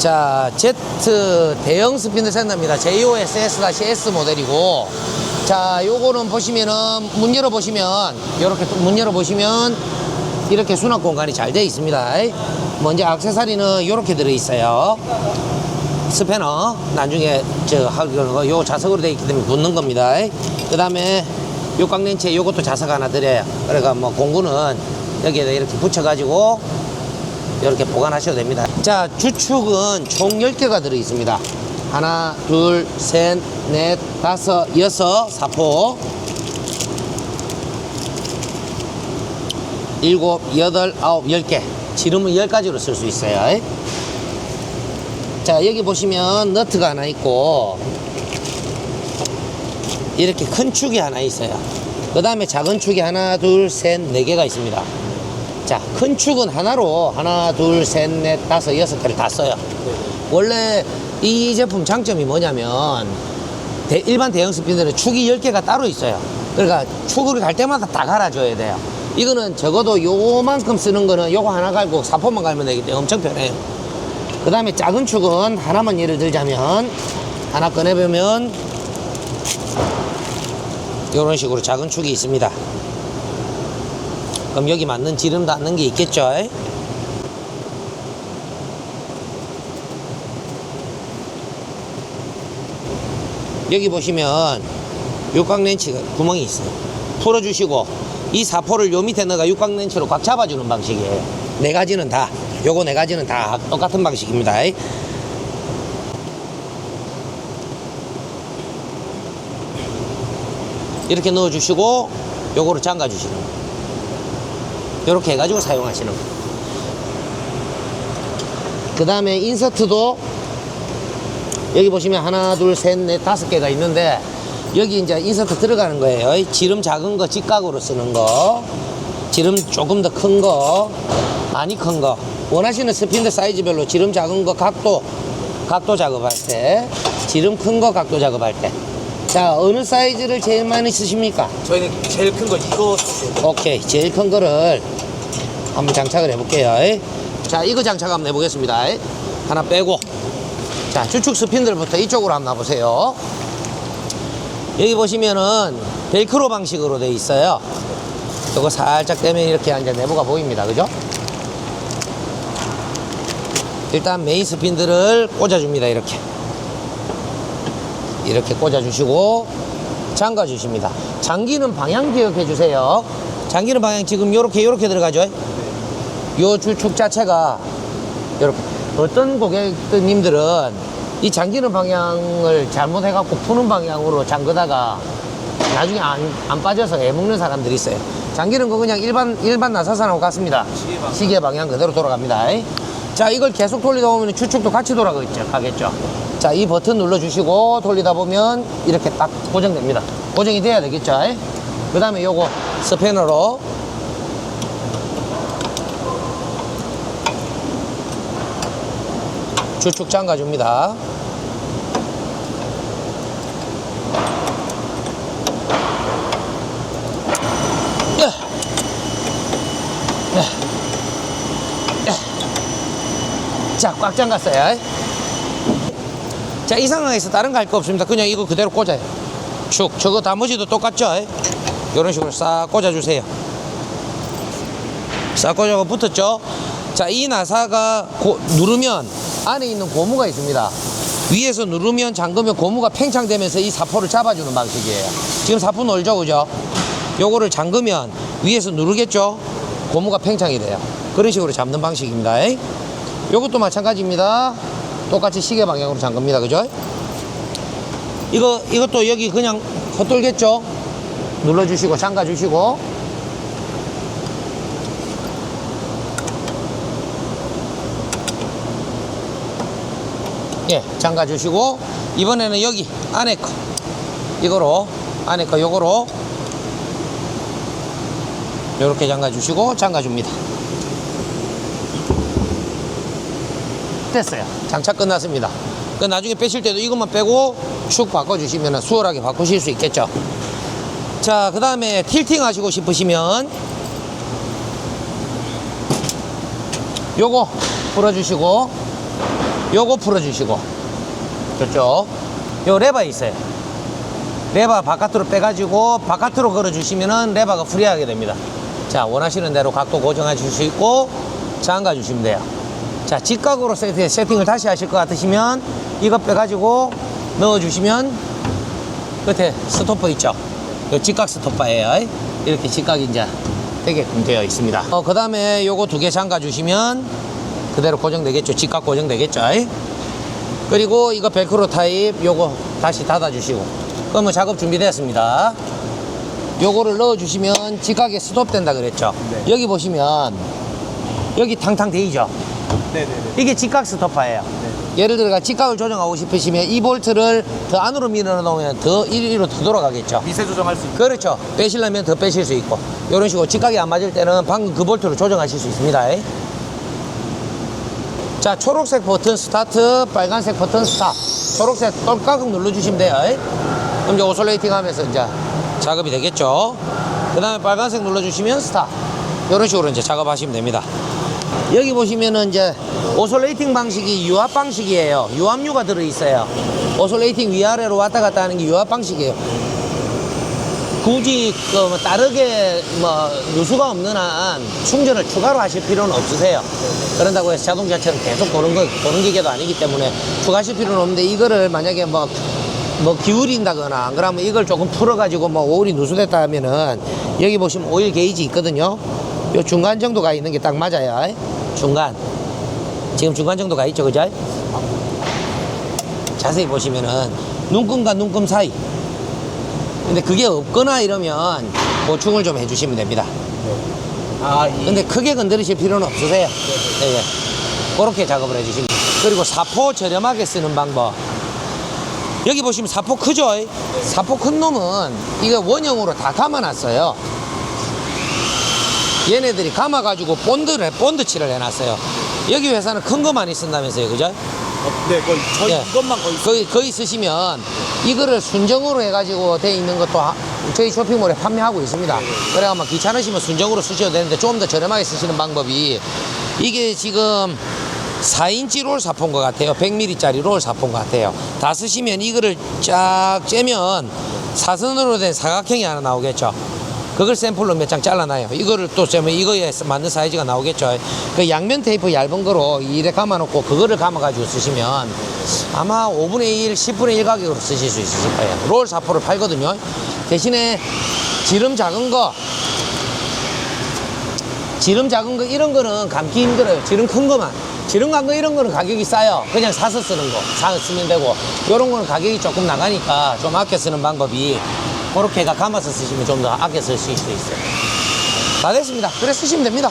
자, Z 대형 스피드 샌더입니다. JOSS-S 모델이고, 자, 요거는 보시면은, 문 열어보시면, 요렇게 또문 열어보시면, 이렇게 수납 공간이 잘 되어 있습니다. 먼저 액세서리는 요렇게 들어있어요. 스패너, 나중에, 저, 할, 거, 요 자석으로 되어 있기 때문에 붙는 겁니다. 그 다음에, 요 꽉렌치에 요것도 자석 하나 드려요. 그러니까 뭐 공구는 여기에다 이렇게 붙여가지고, 이렇게 보관하셔도 됩니다. 자, 주축은 총 10개가 들어 있습니다. 하나, 둘, 셋, 넷, 다섯, 여섯, 사포. 일곱, 여덟, 아홉, 열 개. 지름은 열 가지로 쓸 수 있어요. 자, 여기 보시면 너트가 하나 있고, 이렇게 큰 축이 하나 있어요. 그 다음에 작은 축이 하나, 둘, 셋, 네 개가 있습니다. 자, 큰 축은 하나로 하나, 둘, 셋, 넷, 다섯, 여섯 개를 다 써요. 원래 이 제품 장점이 뭐냐면 대- 일반 대형 스피드는 축이 10개가 따로 있어요. 그러니까 축을 갈 때마다 다 갈아줘야 돼요. 이거는 적어도 요만큼 쓰는 거는 요거 하나 갈고 사포만 갈면 되기 때문에 엄청 편해요. 그 다음에 작은 축은 하나만 예를 들자면 하나 꺼내보면 이런 식으로 작은 축이 있습니다. 그럼 여기 맞는 지름 닿는 게 있겠죠? 여기 보시면 육각 렌치가 구멍이 있어요. 풀어주시고 이 사포를 요 밑에 넣어가 육각 렌치로 꽉 잡아주는 방식이에요. 네 가지는 다 요거 네 가지는 다 똑같은 방식입니다. 이렇게 넣어주시고 요거를 잠가주시는 거예요. 이렇게 해가지고 사용하시는 거예요. 그 다음에 인서트도 여기 보시면 하나, 둘, 셋, 넷, 다섯 개가 있는데 여기 이제 인서트 들어가는 거예요. 지름 작은 거 직각으로 쓰는 거, 지름 조금 더 큰 거, 많이 큰 거. 원하시는 스핀드 사이즈별로 지름 작은 거 각도, 각도 작업할 때, 지름 큰 거 각도 작업할 때. 자, 어느 사이즈를 제일 많이 쓰십니까? 저희는 제일 큰 거 이거 썼어요. 오케이. 제일 큰 거를 한번 장착을 해볼게요. 자, 이거 장착 한번 해보겠습니다. 하나 빼고. 자, 주축 스핀들부터 이쪽으로 한번 놔보세요. 여기 보시면은 벨크로 방식으로 돼 있어요. 이거 살짝 떼면 이렇게 이제 내부가 보입니다. 그죠? 일단 메인 스핀들을 꽂아줍니다. 이렇게. 이렇게 꽂아주시고 잠가 주십니다. 장기는 방향 기억해 주세요. 장기는 방향 지금 요렇게 요렇게 들어가죠. 요 주축 자체가 요렇게 어떤 고객님들은 이 잠기는 방향을 잘못해 갖고 푸는 방향으로 잠그다가 나중에 안, 안 빠져서 애먹는 사람들이 있어요. 잠기는 거 그냥 일반 일반 나사산하고 같습니다. 시계 방향. 그대로 돌아갑니다. 자, 이걸 계속 돌리다 보면 주축도 같이 돌아가겠죠. 가겠죠. 자, 이 버튼 눌러주시고 돌리다 보면 이렇게 딱 고정됩니다. 고정이 돼야 되겠죠. 그 다음에 요거 스패너로 주축 잠가줍니다. 예. 예. 예. 자, 꽉 잠갔어요. 자, 이 상황에서 다른 거 할 거 없습니다. 그냥 이거 그대로 꽂아요. 축. 저거 나머지도 똑같죠? 이런 식으로 싹 꽂아주세요. 싹 꽂아가 붙었죠? 자, 이 나사가 고- 누르면 안에 있는 고무가 있습니다. 위에서 누르면 잠그면 고무가 팽창되면서 이 사포를 잡아주는 방식이에요. 지금 사포 놀죠, 그죠? 요거를 잠그면 위에서 누르겠죠? 고무가 팽창이 돼요. 그런 식으로 잡는 방식입니다. 요것도 마찬가지입니다. 똑같이 시계 방향으로 잠깁니다. 그죠? 이거, 이것도 여기 그냥 헛돌겠죠? 눌러주시고, 잠가주시고. 예, 잠가 주시고 이번에는 여기 안에 거 이거로 안에 거 요거로 요렇게 잠가 주시고 잠가 줍니다. 됐어요. 장착 끝났습니다. 그 나중에 빼실 때도 이것만 빼고 축 바꿔 주시면 수월하게 바꾸실 수 있겠죠. 자, 그 다음에 틸팅 하시고 싶으시면 요거 풀어주시고 요거 풀어주시고 저쪽 요 레버 있어요 레버 바깥으로 빼가지고 바깥으로 걸어주시면은 레버가 프리하게 됩니다 자 원하시는 대로 각도 고정해 주실 수 있고 잠가 주시면 돼요 자 직각으로 세팅, 세팅을 다시 하실 것 같으시면 이거 빼가지고 넣어주시면 끝에 스토퍼 있죠? 요 직각 스토퍼예요. 이렇게 직각이 이제 되게끔 되어 있습니다. 어, 그 다음에 요거 두 개 잠가 주시면 그대로 고정되겠죠? 직각 고정되겠죠? 그리고 이거 벨크로 타입 요거 다시 닫아 주시고. 그러면 작업 준비되었습니다. 요거를 넣어 주시면 직각에 스톱 된다 그랬죠? 여기 보시면 여기 탕탕 데이죠 네네네. 이게 직각 스토퍼예요 예를 들어 직각을 조정하고 싶으시면 이 볼트를 더 안으로 밀어 넣으면 더 이리로 더 돌아가겠죠 미세 조정할 수 있는. 그렇죠. 빼시려면 더 빼실 수 있고. 이런 식으로 직각이 안 맞을 때는 방금 그 볼트로 조정하실 수 있습니다. 자, 초록색 버튼 스타트, 빨간색 버튼 스탑. 초록색 똘까금 눌러주시면 돼요. 그럼 이제 오솔레이팅 하면서 이제 작업이 되겠죠. 그 다음에 빨간색 눌러주시면 스탑. 이런 식으로 이제 작업하시면 됩니다. 여기 보시면은 이제 오솔레이팅 방식이 유압 방식이에요. 유압류가 들어있어요. 오솔레이팅 위아래로 왔다 갔다 하는 게 유압 방식이에요. 굳이 그뭐 다르게 뭐 누수가 없는 한 충전을 추가로 하실 필요는 없으세요. 그런다고 해서 자동차처럼 계속 도는 거 도는 기계도 아니기 때문에 추가하실 필요는 없는데 이거를 만약에 뭐뭐 기울인다거나 안 그러면 이걸 조금 풀어가지고 뭐 오일이 누수됐다 하면은 여기 보시면 오일 게이지 있거든요. 요 중간 정도 가 있는 게 딱 맞아요. 중간. 지금 중간 정도 가 있죠, 그죠? 자세히 보시면은 눈금과 눈금 사이. 근데 그게 없거나 이러면 보충을 좀 해주시면 됩니다. 아, 이. 근데 크게 건드리실 필요는 없으세요. 예, 예. 그렇게 작업을 해주시면 돼요. 그리고 사포 저렴하게 쓰는 방법. 여기 보시면 사포 크죠? 사포 큰 놈은 이거 원형으로 다 감아놨어요. 얘네들이 감아가지고 본드를, 본드 칠을 해놨어요. 여기 회사는 큰거 많이 쓴다면서요, 그죠? 어, 네, 거의 저희 예. 이것만 거의. 거의, 거의 쓰시면 이거를 순정으로 해가지고 돼 있는 것도 하- 저희 쇼핑몰에 판매하고 있습니다. 그래가 막 귀찮으시면 순정으로 쓰셔도 되는데 좀 더 저렴하게 쓰시는 방법이 이게 지금 4인치 롤 사포인 것 같아요. 100mm짜리 롤 사포인 것 같아요. 다 쓰시면 이거를 쫙 째면 사선으로 된 사각형이 하나 나오겠죠. 그걸 샘플로 몇 장 잘라놔요. 이거를 또 째면 이거에 맞는 사이즈가 나오겠죠. 그 양면 테이프 얇은 거로 이래 감아놓고 그거를 감아가지고 쓰시면 아마 5분의 1, 10분의 1 가격으로 쓰실 수 있으실 거예요. 롤 사포를 팔거든요. 대신에 지름 작은 거, 지름 작은 거 이런 거는 감기 힘들어요. 지름 큰 거만. 지름 간거 이런 거는 가격이 싸요. 그냥 사서 쓰는 거. 사서 쓰면 되고. 요런 거는 가격이 조금 나가니까 좀 아껴 쓰는 방법이 그렇게가 감아서 쓰시면 좀 더 아껴 쓸 수 있어요. 다 됐습니다. 그래 쓰시면 됩니다.